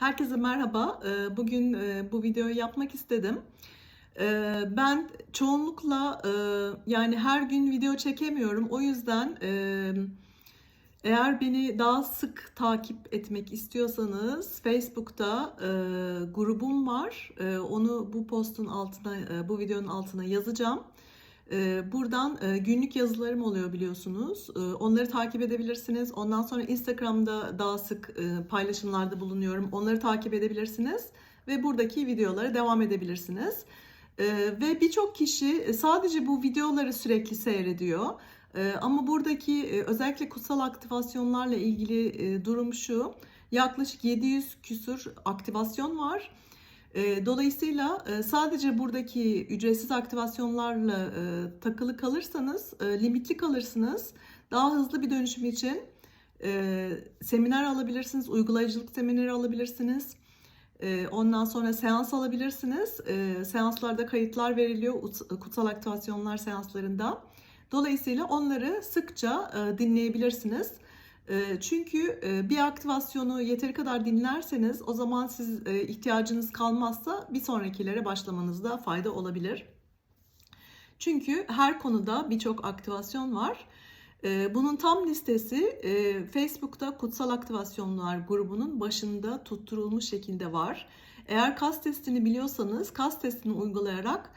Herkese merhaba. Ee, Bugün e, bu videoyu yapmak istedim. Ee, Ben çoğunlukla e, yani her gün video çekemiyorum. O yüzden e, eğer beni daha sık takip etmek istiyorsanız Facebook'ta grubum var. Onu bu postun altına, bu videonun altına yazacağım. E, Buradan e, günlük yazılarım oluyor biliyorsunuz. E, Onları takip edebilirsiniz. Ondan sonra Instagram'da daha sık e, paylaşımlarda bulunuyorum. Onları takip edebilirsiniz ve buradaki videolara devam edebilirsiniz. E, Ve birçok kişi sadece bu videoları sürekli seyrediyor. E, Ama buradaki e, özellikle kutsal aktivasyonlarla ilgili e, durum şu. Yaklaşık 700 küsur aktivasyon var. E, Dolayısıyla e, sadece buradaki ücretsiz aktivasyonlarla e, takılı kalırsanız, e, limitli kalırsınız. Daha hızlı bir dönüşüm için seminer alabilirsiniz, uygulayıcılık semineri alabilirsiniz. Ondan sonra seans alabilirsiniz. Seanslarda kayıtlar veriliyor ut- kutsal aktivasyonlar seanslarında. Dolayısıyla onları sıkça dinleyebilirsiniz. E, Çünkü e, bir aktivasyonu yeteri kadar dinlerseniz o zaman siz e, ihtiyacınız kalmazsa bir sonrakilere başlamanızda fayda olabilir. Çünkü her konuda birçok aktivasyon var. E, Bunun tam listesi e, Facebook'ta Kutsal Aktivasyonlar grubunun başında tutturulmuş şekilde var. Eğer kas testini biliyorsanız kas testini uygulayarak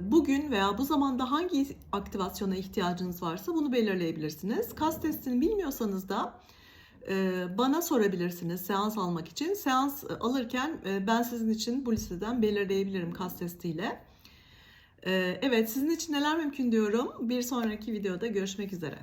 bugün veya bu zamanda hangi aktivasyona ihtiyacınız varsa bunu belirleyebilirsiniz. Kas testini bilmiyorsanız da e, bana sorabilirsiniz seans almak için. Seans e, alırken e, ben sizin için bu listeden belirleyebilirim kas testiyle. Evet sizin için neler mümkün diyorum. Bir sonraki videoda görüşmek üzere.